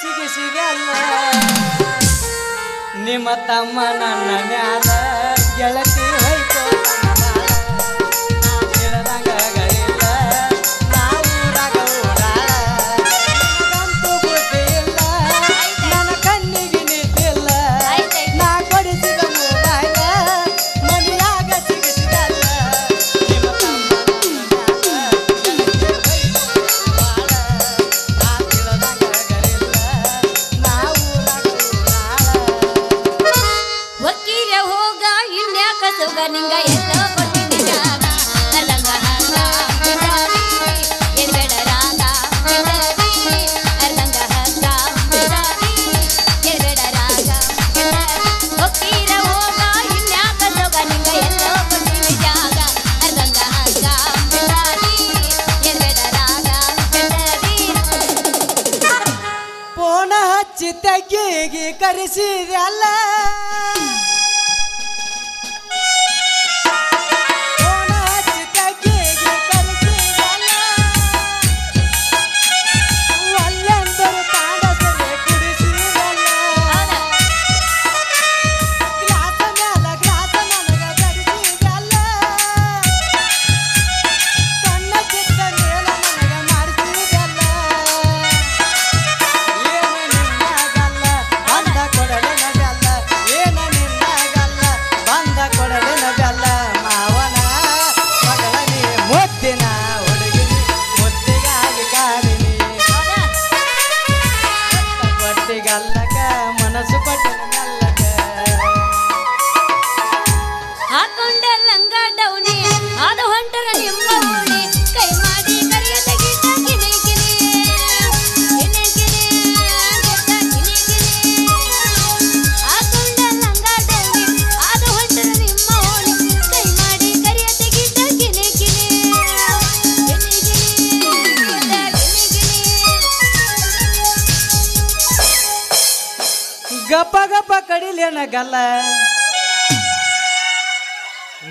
ಸಿಗಿಸಿದಲ್ಲ ನಿಮ್ಮ ತಮ್ಮ ನನ್ನ ಮ್ಯಾಲ ಗೆಳತಿ ನಿಂಗ ಎಲ್ಲ గల్లక మనసు పట్టణ ಕಡಿಲೇನ ಗಲ್ಲ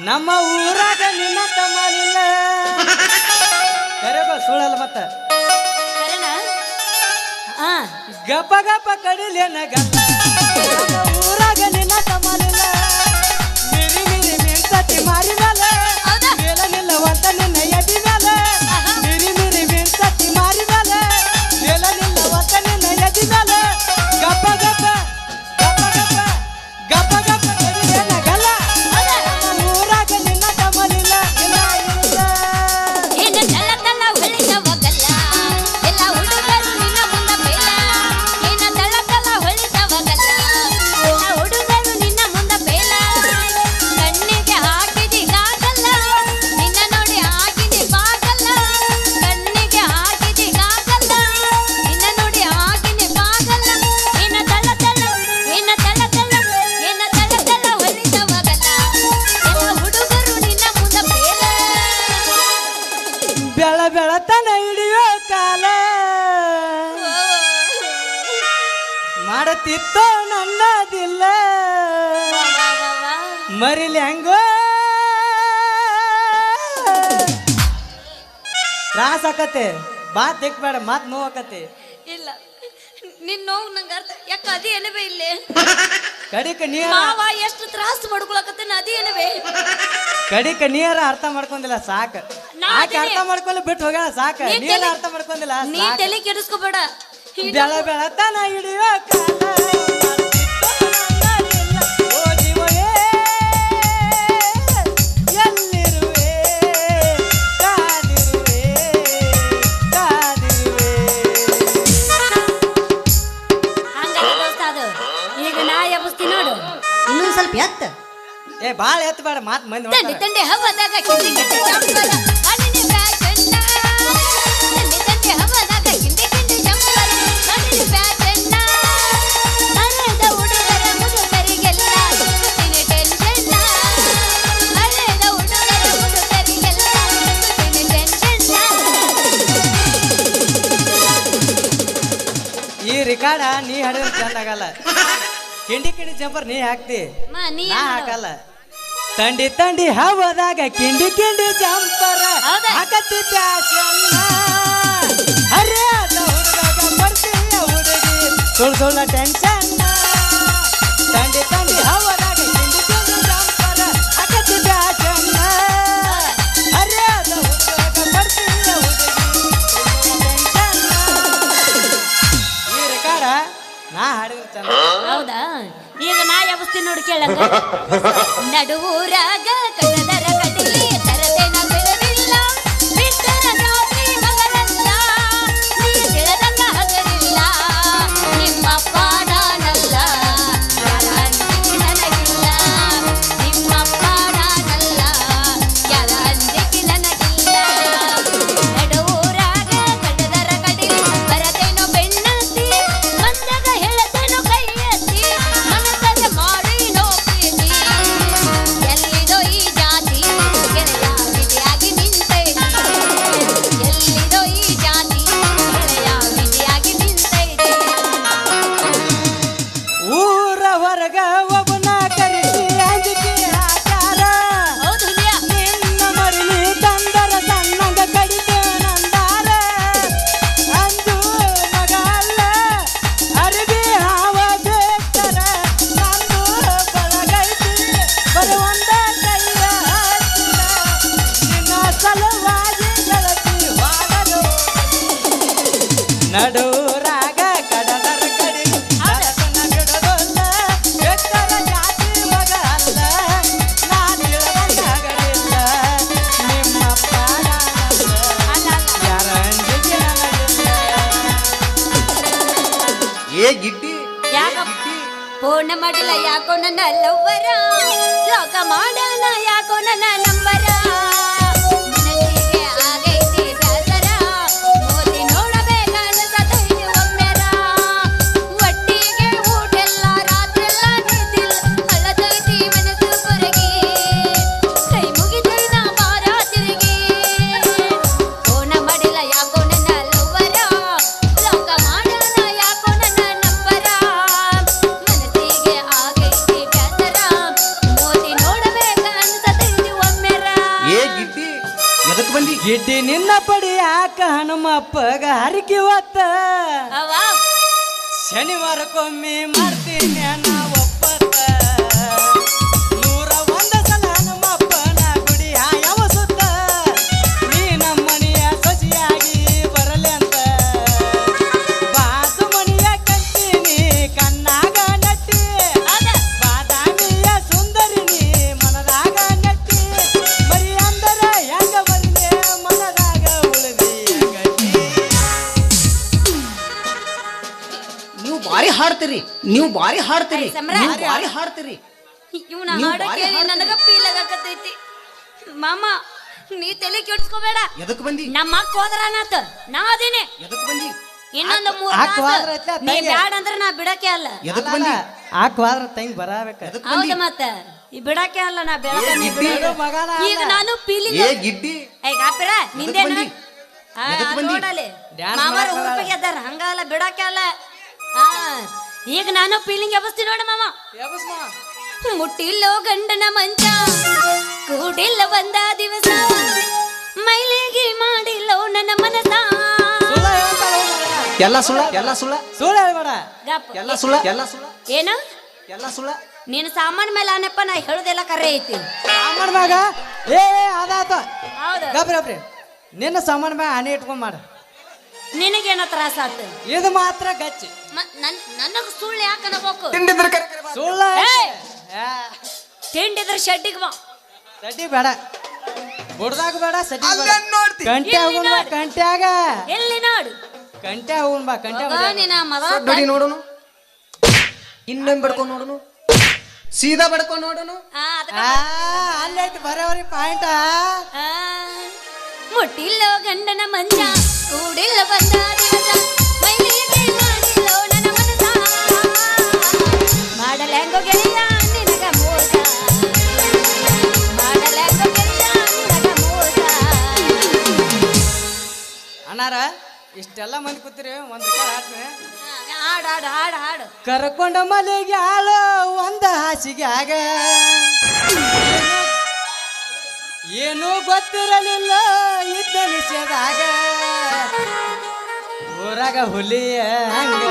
ನಮ್ಮ ಊರಾಗ ನಿನ್ನ ತಮ್ಮನಿಲ್ಲ ಕರೆಬ ಸುಳಲ್ಲ ಮತ್ತ. ಗಪ ಗಪ ಕಡಿಲೇನ ಗಲ್ಲ ಊರಾಗ ನಿನ್ನ ತಮ್ಮನಿಲ್ಲ ಮಿರಿ ಮಿರಿ ಮಿಂಚತಿ ಮಾರಿ ಮೇಲೆ ನಿಲ್ಲವಂತ ನಿನ್ನ ಎಡಿ ನನ್ನದಿಲ್ಲ. ಮರಿಲಿ ಹೆಂಗೋ. ತ್ರಾಸ ಆಕತೆ ಮಾತ್ ದಿಕ್ಬೇಡ ಮಾತ್ ನೋವಾಕತೆ ಇಲ್ಲ ನಿನ್ ನೋವು ನಂಗೆ ಅರ್ಥ ಯಾಕ ಅದೇ ಏನವೇ ಇಲ್ಲೇ? ಕಡಿಕ ನೀರ ಮಾವ ಎಷ್ಟು ತ್ರಾಸ ಮಾಡ್ಕೊಳಕತ್ತೇನ ಅದೇ ಏನವೇ? ಕಡಿಕ ನೀರ ಅರ್ಥ ಮಾಡ್ಕೊಂಡಿಲ್ಲ ಸಾಕ. ನಾ ಆಕೆ ಅರ್ಥ ಮಾಡ್ಕೊಂಡು ಬಿಟ್ಟು ಹೋಗ್ಯಾಳ ಸಾಕ. ನೀ ನೀರ ತಲೆ- ಅರ್ಥ ಮಾಡ್ಕೊಂಡಿಲ್ಲ ನೀ ಸಾಕ. ತಲೆ ಕೆಡಿಸ್ಕೋಬೇಡ. ಬೆಳ ಬೆಳತನ ಹಿಡಿಯೋ ಕಾಲ. ಬಾಳ ಹತ್ತು ಬೇಡ ಮಾತ್ ಮಂದಿ ತಂದೆ ನೋಡ್ತಾರ. ತಂದೆ ಹವದಾಗ ಕಿಂಡಿ ಕಿಂಡಿ ಚಂಪಲ ಅನಿನಿ ಬ್ಯಾಚನ್ನ ತಂದೆ ತಂದೆ ಹವದಾಗ ಕಿಂಡಿ ಕಿಂಡಿ ಚಂಪಲ ಅನಿನಿ ಬ್ಯಾಚನ್ನ ಅರೆದ ಹುಡುಗರ ಮುದುಕರಿಗೆಲ್ಲ ಸುತ್ತಿನ ಟೆನ್ಷನ್ನ ಅರೆದ ಹುಡುಗರ ಮುದುಕರಿಗೆಲ್ಲ ಸುತ್ತಿನ ಟೆನ್ಷನ್ನ ಈ ರಿಕಾರ್ಡ ನೀ ಹಾಡಿದ್ರೆ ಚಂದ ಆಗಲ್ಲ. ಕಿಂಡಿ ಕಿಂಡಿ ಜಂಪರ್ ನೀ ಹಾಕ್ತಿ. ನಾ ಹಾಕಲ್ಲ. ತಂಡಿ ತಂಡಿ ಹವದಾಗ ಕಿಂಡಿ ಕಿಂಡಿ ಜಂಪರ? ಹಾಕತ್ತಿ ಪ್ಯಾಶನ್ನ ಅರೆ ಅದ ಹುಡುಗಾಗ ಬರ್ತೀಯ ಹುಡುಗಿ. ಸುಳ್ ಸುಳ್ಳ ಟೆನ್ಷನ್ ತಂಡಿ ತಂಡಿ ಹವದಾಗ ಕಿಂಡಿ ಕಿಂಡಿ ಜಂಪರ ಹಾಕತ್ತಿ ಪ್ಯಾಶನ್ನ ಅರೆ ಅದ ಹುಡುಗಾಗ ಬರ್ತೀಯ ಹುಡುಗಿ. ಸುಳ್ ಸುಳ್ಳ ಟೆನ್ಷನ್ ಈ ರೆಕಾರ್ಡ ನಾ ಹಾಡಿದ್ರೆ ಚಂದ. ಹೌದಾ? ಈಗ ನಾ ಯಾವಸ್ತೀನಿ ನೋಡಿ ಕೇಳಲ್ಲ ನಡುವೂರಾಗ ಕಡದರ ಮಾಡಿಲ್ಲ ಯಾಕೋ ನನ್ನ ಲವ್ವರ? ಲೋಕ ಮಾಡೋಣ ಯಾಕೋ ನನ್ನ ನಂಬರ? ಹನುಮಪ್ಪಗ ಹರಿಕೆ ಹೊತ್ತ. ಶನಿವಾರಕ್ಕೊಮ್ಮೆ ಮಾಡ್ತೀನಿ ನಾ ಒಪ್ಪತ್ತ ನೀವು ಬಾರಿ ಹಾಡ್ತೀರಿ ಸಮ್ರ. ನೀವು ಬಾರಿ ಹಾಡ್ತೀರಿ. ಇವನ ನೀವು ಹಾಡ ಬಾರಿ ಕೇಳಿ ಹಾಡ್ತೀರಿ. ನನಗ ಫೀಲ್ ಆಗಕತ್ತೈತಿ. ಮಾಮ ನೀ ತಲೆ ಕೆಡ್ಸ್ಕೋಬೇಡ. ಎದಕ್ ಬಂದಿ? ನಮ್ಮ ಅಕ್ಕ ಹೋದ್ರ ನಾತ ನಾ ಅದೇನೆ. ಎದಕ್ ಬಂದಿ? ಇನ್ನೊಂದು ಮೂರ್ ಅಕ್ಕ ತಾಸ ಹೋದ್ರ ಐತ್ಲ, ನೀ. ಬ್ಯಾಡ ಅಂದ್ರ ನಾ ಬಿಡಕ್ಕೆ ಅಲ್ಲ. ಎದಕ್ ಬಂದಿ? ಆಕ್ ಹೋದ್ರ ತಂಗ್ ಬರಬೇಕ. ಎದಕ್ ಬಂದಿ? ಹೌದ ಮತ್ತ. ಈ ಬಿಡಕ್ಕೆ ಅಲ್ಲ ನಾ ಬೆಳಕ ಏ. ಮಗನ ಈಗ ನಾನು ಫೀಲಿಂಗ್ ಏ ಗಿಡ್ಡಿ. ಏ ಗಾಪಿರ ನಿಂದೇನ? ಬಂದಿ? ಎದಕ್ ಬಂದಿ? ನೋಡಲಿ. Dance ಮಾಮರ ಮಾಡಕ್ ಬರಲ್ಲ. ಊರ್ಪಿಗೆ ಎದ್ದಾರ ಹಂಗಲ್ಲ ಬಿಡಕ್ಕೆ ಅಲ್ಲ. ಹಾ ಈಗ ನಾನು ಫೀಲಿಂಗ್ ಎಬಸ್ತೀನಿ ನೋಡ ಮಾಮ ಮುಟ್ಟಿಲ್ಲೋ ಗಂಡನ ಮಂಚ ಕೂಡಿಲ್ಲ ಬಂದ ದಿವಸ. ಮೈಲಿಗೆ ಮಾಡಿಲ್ಲೋ ನನ್ನ ಮನಸ ಎಲ್ಲ ಸುಳ್ಳ ಎಲ್ಲ ಸುಳ್ಳ. ಸುಳ್ಳು ಹೇಳ್ಬೇಡ ಗಪ್. ಎಲ್ಲ ಸುಳ್ಳ ಎಲ್ಲ ಸುಳ್ಳ. ಏನ? ಎಲ್ಲ ಸುಳ್ಳ. ನೀನು ಸಾಮಾನ್ ಮೇಲೆ ಅನಪ್ಪ ನಾ ಹೇಳುದೆಲ್ಲ ಕರೆ ಐತಿ. ಸಾಮಾನ್ ಮ್ಯಾಗ? ಏ ಅದಾತ. ಹೌದು. ಗಬ್ರಿ ಗಬ್ರಿ ನಿನ್ನ ಸಾಮಾನ್ ಮ್ಯಾಗ ಆನೆ ಇಟ್ಕೊಂಡ್ ಮಾಡ ನಿನಗೇನ ತ್ರಾಸ ಆತ? ಇದು ಮಾತ್ರ ಗಚ್ಚಿ. ನನಗ ಸುಳ್ಳು ಯಾಕೆ ಅನ್ನಬೇಕು ತಿಂಡಿದ್ರ. ಸುಳ್ಳ! ತಿಂಡಿದ್ರ ಶೆಡ್ಡಿಗೆ ಬಾ. ಸಟಿ ಬೇಡ. ಬುಡ್ದಾಗ ಬೇಡ ಸಟಿ ಬೇಡ. ನೋಡ್ತಿ ಕಂಟೆ ಬಾ. ಕಂಟ್ಯಾಗ ಎಲ್ಲಿ ನೋಡು? ಕಂಟೆ ಹೋಗುನ್ ಬಾ ಕಂಟೆ ಮಗ ನಿನ್ನ ಮದ ನೋಡಿ ನೋಡುನು. ಇನ್ನೊಂದು ಬಡ್ಕೊಂಡು ನೋಡುನು. ಸೀದಾ ಬಡ್ಕೊಂಡು ನೋಡುನು. ಆ, ಅಲ್ಲೈತಿ ಬರೋರಿ ಪಾಯಿಂಟ್. ಆ, ಮುಟ್ಟಿಲ್ಲೋ ಗಂಡನ ಮಂಜ ಕೂಡಿಲ್ಲ ಬಂದ ದಿವಸ. ಮೈಲಿಗೆ ಮಾಡಿಲ್ಲೋ ನನ್ನ ಮನಸ ಮಾಡಲೆಂಗೋ ಗೆಳೆಯ ನಿನಗ ಮೋಸ. ಮಾಡಲೆಂಗೋ ಗೆಳೆಯ ನಿನಗ ಮೋಸ. ಅಣ್ಣಾರ ಇಷ್ಟೆಲ್ಲ ಮಂದಿ ಕೂತಿರಿ ಒಂದು ಹಾಡು ಹಾಡು ಹಾಡು ಹಾಡು. ಕರ್ಕೊಂಡ ಮಲೆಗೆ ಆಳು ಒಂದ ಹಾಸಿಗೆ ಆಗ ಏನೂ ಗೊತ್ತಿರಲಿಲ್ಲ ಇದ್ದ ನಿಷೇಧಾಗ ಊರಾಗ ಹುಲಿಯ ಹಂಗ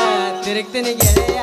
ತಿರುಗ್ತೀನಿ ಗೆಳೆಯ.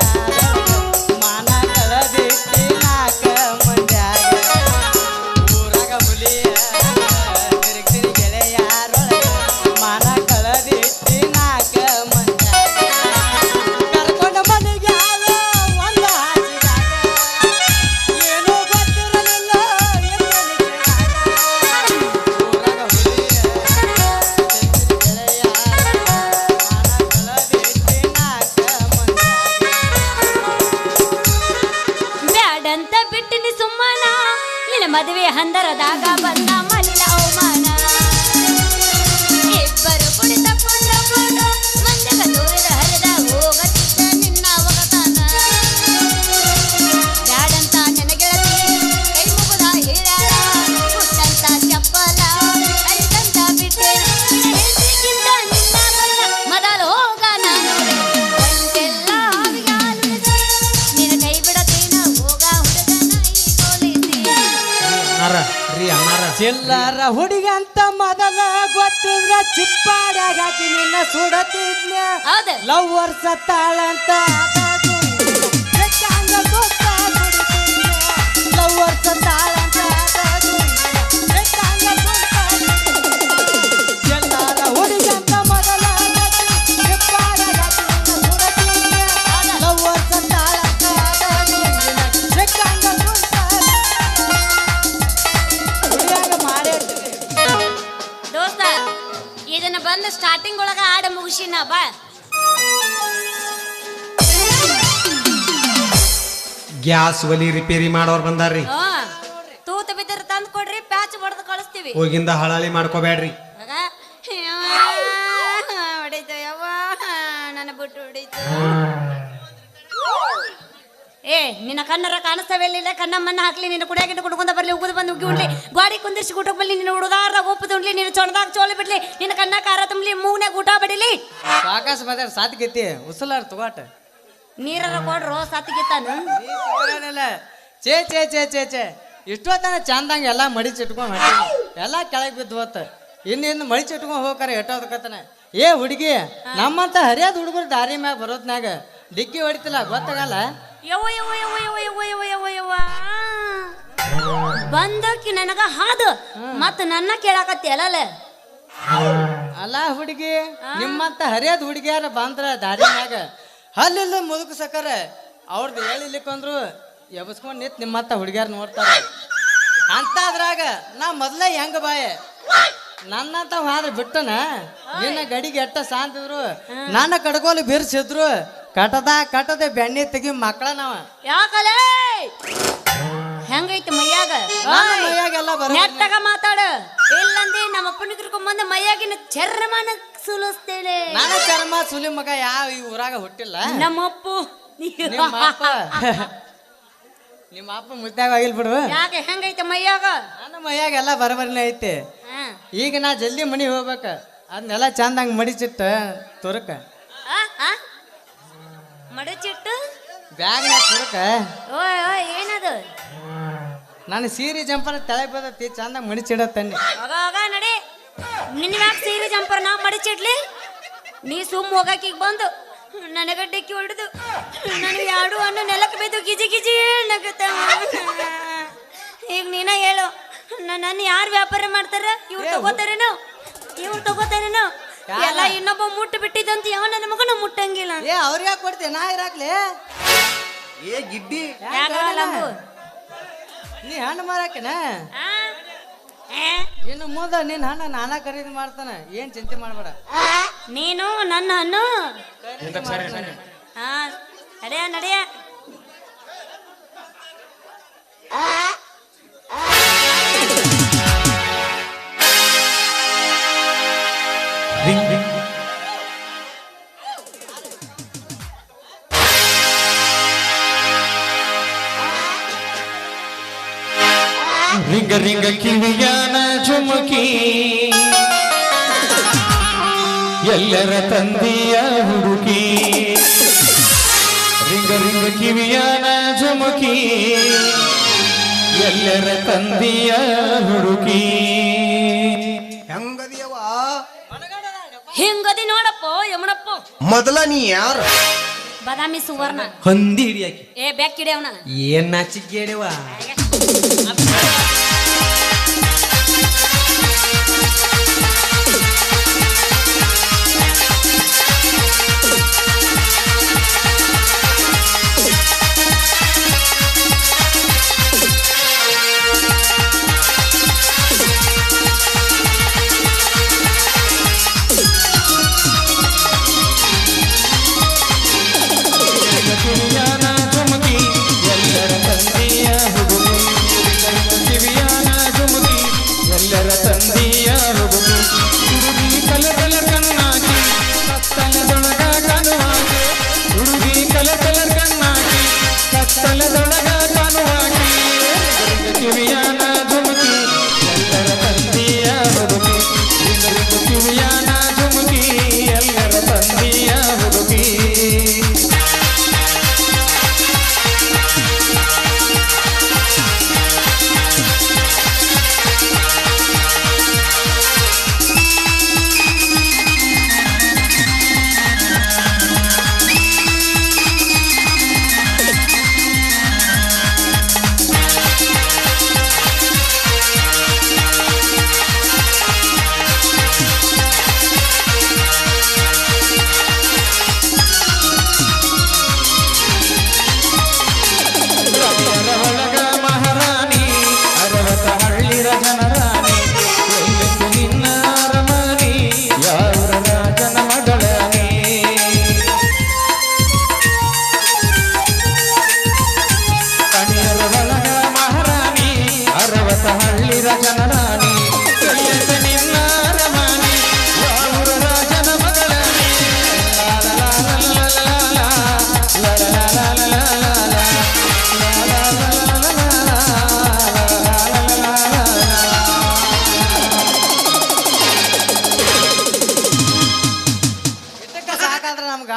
ಚಿಲ್ಲರ ಹುಡುಗ ಅಂತ ಮೊದಲ ಗೊತ್ತಿದ್ರ ಚಿಪ್ಪಾಡ್ಯಾಗ ಹಾಕಿ ನಿನ್ನ ಸುಡತಿದ್ನ ಲವ್ ವರ್ಷ ತಾಳಂತ ಗ್ಯಾಸ್ ಒಲಿ ರಿಪೇರಿ ಮಾಡೋರು ಬಂದಾರ್ರಿ. ಹಾ ತೂತ ಬಿದ್ದರೆ ತಂದ್ ಕೊಡ್ರಿ ಪ್ಯಾಚ್ ಹೊಡೆದು ಕಳಿಸ್ತೀವಿ. ಹೋಗಿಂದ ಹಳಾಳಿ ಮಾಡ್ಕೋಬೇಡ್ರಿ ಯವ್ವ, ನನ್ನ ಬಿಟ್ಟು ಹೊಡೀತು. ಏ ನಿನ್ನ ಕಣ್ಣರ ಕಾಣಿಸ್ತಾವೆಲ್ಲ ಕಣ್ಣಮ್ಮನ್ನ ಮಣ್ಣ ಹಾಕ್ಲಿ ನಿನ್ನ ಕುಡಿಯಾಗಿಟ್ಟು ಕುಡ್ಕೊಂಡ ಬರ್ಲಿ ಉಗುದು ಬಂದು ಉಗಿ ಉಡ್ಲಿ. ಗಾಡಿ ಕುಂದಿರ್ಸಿ ಊಟಕ್ಕೆ ಬರ್ಲಿ ನಿನ್ನ ಹುಡುಗಾರ ಒಪ್ಪದು ತುಂಬಲಿ ನಿನ್ನ ಚೊಣದಾಗ ಚೋಲಿ ಬಿಡ್ಲಿ ನಿನ್ನ ಕಣ್ಣ ಕಾರ ತುಂಬಲಿ ಮೂಗ್ನಾಗ ಊಟ ಬಡಿಲಿ. ಆಕಾಶ ಬದಾರ ಸಾತ್ ಗೆತ್ತಿ ಉಸಲಾರ ತಗೋಟ. ನೀರರ ಕೊಡ್ರು ಸತ್ತಿಗಿತ್ತಾನು? ಏನಿಲ್ಲ ಚೇ ಚೇ ಚೇ ಚೇ ಚೇ ಇಷ್ಟೊತ್ತನ ಚಂದಂಗ ಎಲ್ಲ ಮಡಿಚಿಟ್ಕೊಂಡು ಎಲ್ಲ ಕೆಳಗೆ ಬಿದ್ದು ಹೋತ ಇನ್ನಿನ್ನು ಮಡಿಚಿಟ್ಕೊಂಡು ಹೋಗ್ತಾರೆ ಎಟ್ಟೋದಕ್ಕತನ ಏ ಹುಡುಗಿ ನಮ್ಮಂತ ಹರಿಯಾದ ಹುಡುಗರು ದಾರಿ ಮ್ಯಾಗ ಬರೋದ್ನಾಗ ಡಿಕ್ಕಿ ಹೊಡಿತಿಲ್ಲ ಗೊತ್ತಾಗಲ್ಲ? ಯವ್ವ ಯವ್ವ ಯವ್ವ ಯವ್ವ ಯವ್ವ ಯವ್ವ ಯವ್ವ ಯವ್ವ. ಬಂದಕ್ಕಿ ನನಗ ಹಾದು. ಮತ್ತ ನನ್ನ ಕೇಳಾಕತ್ತಿ ಅಲ್ಲಲ್ಲ ಅಲ್ಲ? ಹುಡುಗಿ ನಿಮ್ಮಂತ ಹರಿಯಾದ ಹುಡುಗಿಯಾರ ಬಂದ್ರ ದಾರಿ ಮ್ಯಾಗ ಮುದುಕ ಸಕರ. ಅವ್ರದ್ದು ಹೇಳಿಲಿಕ್ಕಂದ್ರು ಎಬಸ್ಕೊಂಡು ನಿಂತು ನಿಮ್ಮ ಹುಡುಗಿಯಾರ ನೋಡ್ತಾರ. ಅಂತ ಅದ್ರಾಗ ನಾ ಮೊದಲೇ ಹೆಂಗ ಬಾಯ? ನನ್ನಂತ ಹಾದ್ರ ಬಿಟ್ಟನ? ನಿನ್ನ ಗಡಿಗೆ ಎಟ್ಟ ಸಾಂತಿದ್ರು? ನನ್ನ ಕಡ್ಕೋಲಿ ಬಿರ್ಸಿದ್ರು? ಕಟದ ಕಟದ ಬೆಣ್ಣೆ ತೆಗಿ ಮಕ್ಕಳ ನಾವ ಯಾಕಲೇ? ಹೆಂಗೈತಿ ಮೈಯಾಗ? ಮೈಯಾಗ ಮೈಯಾಗೆಲ್ಲ ಬರ ಮಾತಾಡ. ಇಲ್ಲಂದಿ ನಮ್ಮ ಅಪ್ಪನ ಕರ್ಕೊಂಬಂದ ಮೈಯಾಗಿನ ಚರ್ಮನ ಸುಲಿಸ್ತೇನೆ. ನಾನು ಚರ್ಮ ಸುಲಿ ಮಗ ಯಾವ ಈ ಊರಾಗ ಹುಟ್ಟಿಲ್ಲ. ನಮ್ಮಪ್ಪು ನಿಮ್ಮ ಅಪ್ಪ ನಿಮ್ಮ ಅಪ್ಪ ಮುದ್ದಾಗ ಆಗಿಲ್ ಬಿಡು. ಯಾಕೆ ಹೆಂಗೈತೆ ಮೈಯಾಗ? ನನ್ನ ಮೈಯಾಗ ಎಲ್ಲ ಬರಬರಿನೇ ಐತಿ. ಈಗ ನಾ ಜಲ್ದಿ ಮನಿ ಹೋಗ್ಬೇಕ. ಅದನ್ನೆಲ್ಲ ಚಂದಂಗ ಮಡಿಚಿಟ್ಟ ತುರಕ. ಆ, ಆ? ಮಡಚಿಟ್ಟು? ಬ್ಯಾಗ್ ತುರಕ. ಓಯ್ ಓಯ್ ಏನದು? ನಾನು ಸೀರೆ ಜಂಪನ ತೆಳಗ್ ಬದತಿ ಚಂದ ಮಡಿಚಿಡತ್ತೆ ನಡಿ. ನಿನ್ನ ಮ್ಯಾಗ ಸೀರೆ ಜಂಪರ್ ನಾ ಮಡಿಚಿಡ್ಲಿ? ನೀ ಸುಮ್ ಹೋಗಕ್ಕೆ ಬಂದು ನನಗ ಡಿಕ್ಕಿ ಹೊಡೆದು ನನಗೆ ಯಾಡು ಹಣ್ಣು ನೆಲಕ್ಕೆ ಬಿದ್ದು ಗಿಜಿ ಗಿಜಿ ನಗತ್ತ ಈಗ ನೀನ ಹೇಳು ನನ್ನ ಯಾರು ವ್ಯಾಪಾರ ಮಾಡ್ತಾರ? ಇವ್ರು ತಗೋತಾರೇನು? ಇವ್ರು ತಗೋತಾರೇನು? ಎಲ್ಲ ಇನ್ನೊಬ್ಬ ಮುಟ್ಟು ಬಿಟ್ಟಿದ್ದಂತ ಯಾವ ನನ್ನ ಮಗನ ಮುಟ್ಟಂಗಿಲ್ಲ. ಏ ಅವ್ರಿಗೆ ಯಾಕೆ ಕೊಡ್ತೀಯ ನಾ ಇರಾಕ್ಲೆ? ಏ ಗಿಡ್ಡಿ. ನೀ ಹಣ್ಣು ಮಾರಾಕನ? ಏ? ಇನ್ನು ಮುಂದ ನಿನ್ನ ಹಣ್ಣ ನಾನ ಖರೀದಿ ಮಾಡ್ತಾನೆ. ಏನ್ ಚಿಂತೆ ಮಾಡಬೇಡ. ನೀನು ನನ್ನ ಹಣ್ಣು ಹಾ ನಡೆಯ ನಡೆಯ. Ring a ring a. ಝುಮುಕಿ ಎಲ್ಲರ ತಂದೆಯ ಹುಡುಕಿ. ರಿಂಗ ರಿಂಗ ಕಿವಿಯನ ಝುಮುಕಿ ಎಲ್ಲರ ತಂದೆಯ ಹುಡುಗಿ ಹೆಂಗದಿಯವ ಹೆಂಗದಿ ನೋಡಪ್ಪ ಯಮನಪ್ಪ. ಮೊದಲ ನೀ ಯಾರು? ಬದಾಮಿ ಸುವರ್ಣ. ಹೊಂದಿ ಹಿಡಿಯಾಕಿ ಏ ಬ್ಯಾಕ್ ಹಿಡಿಯವನ ಏನ್ ನಾಚಿಕೆ ಹಿಡಿವಾ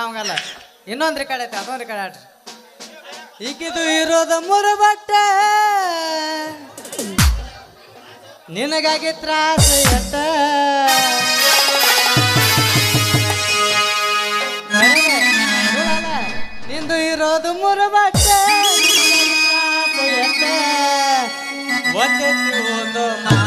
ಅವಂಗಲ್ಲ. ಇನ್ನೊಂದು ರೆಕಾರ್ಡ್ ಐತೆ, ಅದೊಂದು ರೆಕಾರ್ಡ್ ಆಡ್ರಿ. ಈಗಿದು ಇರೋದ ಮೂರು ಬಟ್ಟೆ ನಿನಗಾಗಿ ತ್ರಾಸ ಎಟ್ಟ. ನಿಂದು ಇರೋದು ಮೂರು ಬಟ್ಟೆ ಒಂದು ಮಾ